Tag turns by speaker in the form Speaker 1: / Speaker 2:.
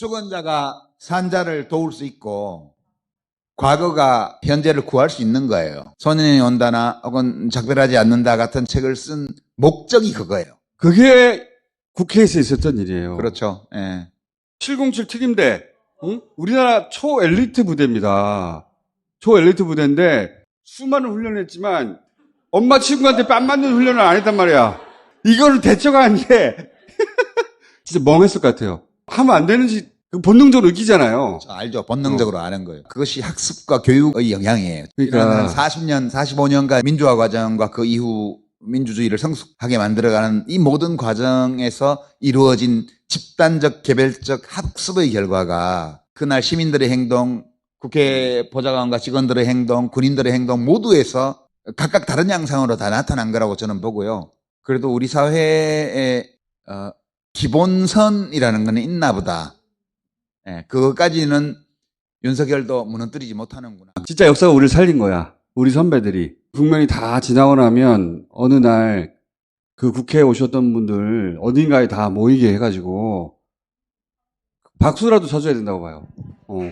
Speaker 1: 죽은 자가 산 자를 도울 수 있고 과거가 현재를 구할 수 있는 거예요. 소년이 온다나 혹은 작별하지 않는다 같은 책을 쓴 목적이 그거예요.
Speaker 2: 그게 국회에서 있었던 일이에요.
Speaker 1: 그렇죠. 예.
Speaker 2: 707 특임대, 응? 우리나라 초엘리트 부대입니다. 초엘리트 부대인데 수많은 훈련을 했지만 엄마 친구한테 뺨 맞는 훈련을 안 했단 말이야. 이거를 대처가 게 진짜 멍했을 것 같아요. 하면 안 되는지 그 본능적으로 느끼잖아요.
Speaker 1: 저 알죠. 본능적으로 아는 거예요. 그것이 학습과 교육의 영향이에요.
Speaker 2: 그러니까.
Speaker 1: 40년, 45년간 민주화 과정과 그 이후 민주주의를 성숙하게 만들어가는 이 모든 과정에서 이루어진 집단적, 개별적 학습의 결과가 그날 시민들의 행동, 국회 보좌관과 직원들의 행동, 군인들의 행동 모두에서 각각 다른 양상으로 다 나타난 거라고 저는 보고요. 그래도 우리 사회의 어, 기본선이라는 건 있나 보다. 예, 그것까지는 윤석열도 무너뜨리지 못하는구나.
Speaker 2: 진짜 역사가 우리를 살린 거야. 우리 선배들이. 국면이 다 지나고 나면 어느 날 그 국회에 오셨던 분들 어딘가에 다 모이게 해가지고 박수라도 쳐줘야 된다고 봐요. 어.